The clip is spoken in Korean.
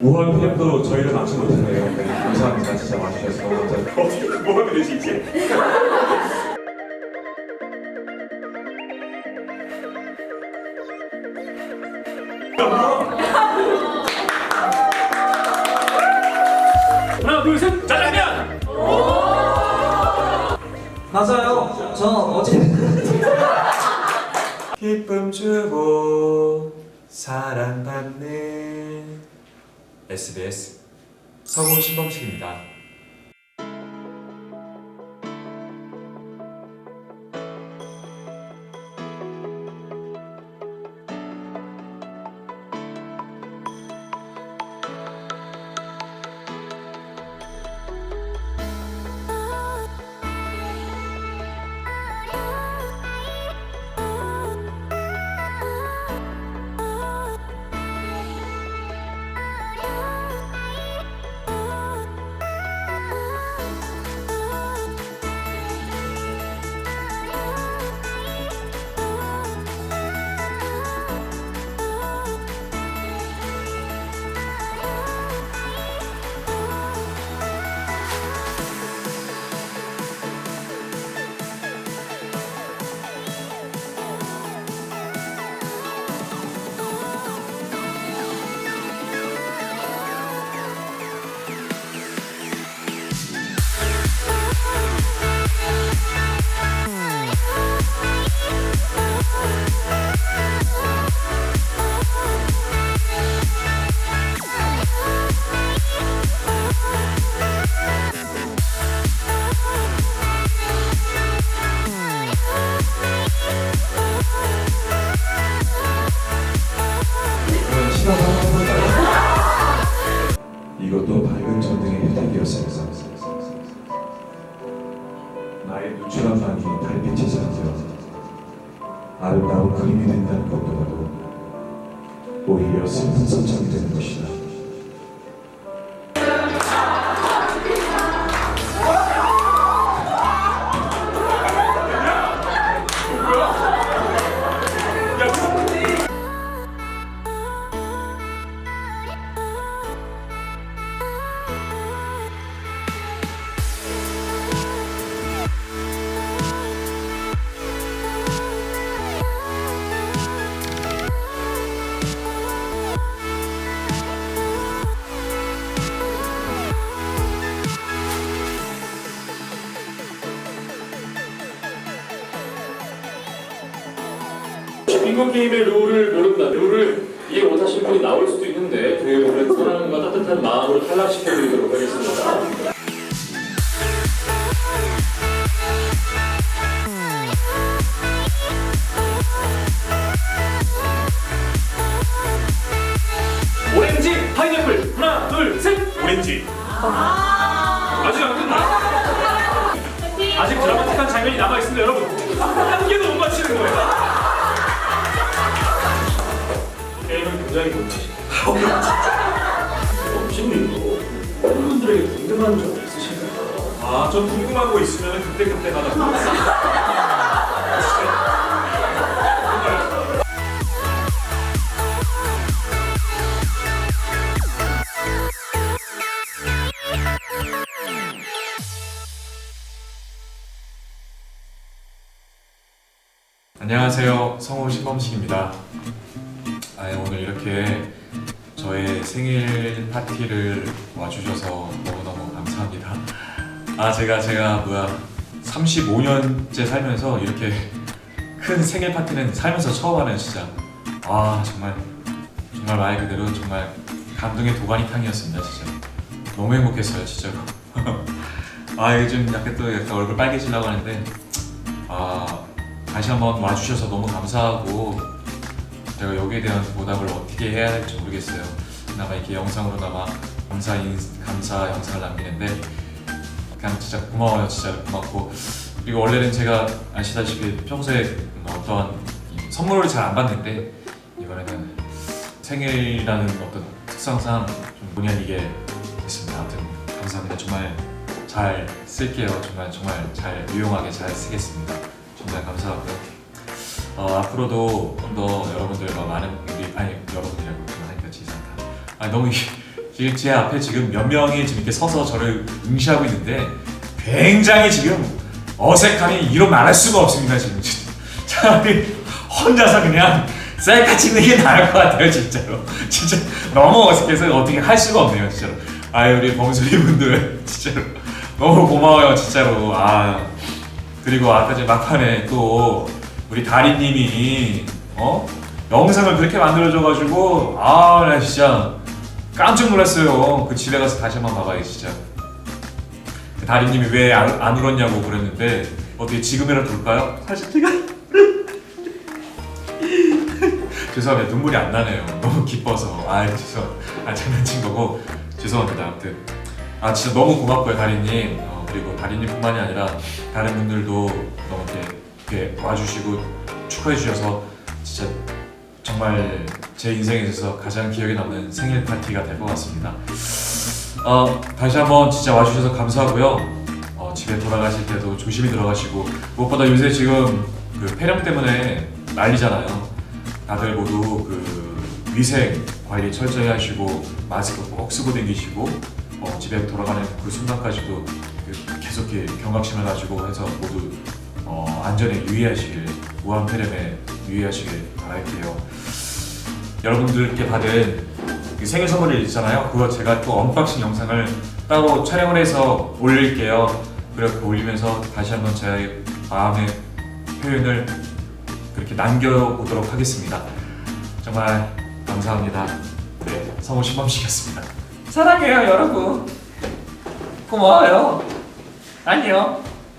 무한 팬도 저희를 맞지 못했네요. 네, 감사합니다. 진짜 와주셔서. 어떻게 뭐가 되시지? 하나 둘셋 짜장면 맞아요. 저 어제 기쁨 주고 사랑받는 SBS 성우 신범식입니다. 아름다운 그림이 된다는 것보다도 오히려 슬픈 선창이 되는 것이다. 빙고 게임의 룰을 모른다. 룰을 이해 못하시는 분이 나올 수도 있는데 그 룰을 사랑과 따뜻한 마음으로 탈락시켜드리도록 하겠습니다. 오렌지 파인애플. 하나 둘 셋. 오렌지. 아직 안 끝나. 아직 드라마틱한 장면이 남아 있습니다 여러분. 한 개도 못 맞히는 거예요 굉장히 못하시네요 지금 팬분들에게 궁금한 점 있으신가요? 아, 좀 궁금한 거 있으면 그때그때마다 안녕하세요. 성우 신범식입니다. 아, 오늘 이렇게 저의 생일 파티를 와주셔서 너무너무 감사합니다. 아, 제가, 제가, 뭐야, 35년째 살면서 이렇게 큰 생일 파티는 살면서 처음 하는 진짜. 아, 정말, 정말 말 그대로 정말 감동의 도가니탕이었습니다, 진짜. 너무 행복했어요, 진짜로. 아, 요즘 약간 또 약간 얼굴 빨개지려고 하는데, 아, 다시 한번 와주셔서 너무 감사하고, 제가 여기에 대한 보답을 어떻게 해야 할지 모르겠어요. 그나마 이렇게 영상으로나마 감사 인 감사 영상을 남기는데 그냥 진짜 고마워요. 진짜 고맙고 그리고 원래는 제가 아시다시피 평소에 뭐 어떤 이 선물을 잘 안 받는데 이번에는 생일이라는 어떤 특성상 좀 본의 아니게 됐습니다. 아무튼 감사합니다. 정말 잘 쓸게요. 정말 정말 잘 유용하게 잘 쓰겠습니다. 정말 감사하고요. 어, 앞으로도 좀더 여러분들과 많은 우리 아니 여러분이라고 그만하니까 지상다. 아 너무 이- 지금 제 앞에 지금 몇 명이 지금 이렇게 서서 저를 응시하고 있는데 굉장히 지금 어색함이 이로 말할 수가 없습니다 지금. 차라리 혼자서 그냥 셀카 찍는 게 나을 것 같아요 진짜로. 진짜 너무 어색해서 어떻게 할 수가 없네요 진짜로. 아 우리 범수리 분들 진짜로. 너무 고마워요 진짜로. 아 그리고 아까 제 막판에 또 우리 다리님이 어? 영상을 그렇게 만들어줘가지고 아 나 진짜 깜짝 놀랐어요. 그 집에 가서 다시 한번 봐봐요 진짜. 그 다리님이 왜 안 울었냐고 그랬는데 어떻게 지금이라도 울까요? 사실 제가 죄송합니다. 눈물이 안 나네요. 너무 기뻐서. 아 죄송 아 장난친 거고. 죄송합니다. 아무튼. 아 진짜 너무 고맙고요 다리님. 어, 그리고 다리님뿐만이 아니라 다른 분들도 너무 이렇게, 이렇게 와주시고 축하해 주셔서 진짜 정말 제 인생에 있어서 가장 기억에 남는 생일 파티가 될 것 같습니다. 어, 다시 한번 진짜 와주셔서 감사하고요. 어, 집에 돌아가실 때도 조심히 들어가시고 무엇보다 요새 지금 그 폐렴 때문에 난리잖아요. 다들 모두 그 위생 관리 철저히 하시고 마스크 꼭 쓰고 다니시고 어, 집에 돌아가는 그 순간까지도 그 계속 경각심을 가지고 해서 모두 어, 안전에 유의하시길 무한 폐렴에 유의하시길 바랄게요. 여러분들께 받은 그 생일 선물이 있잖아요. 그거 제가 또 언박싱 영상을 따로 촬영을 해서 올릴게요. 그렇게 올리면서 다시 한번 제 마음의 표현을 그렇게 남겨보도록 하겠습니다. 정말 감사합니다. 네, 성우 신범식이었습니다. 사랑해요, 여러분. 고마워요. 안녕.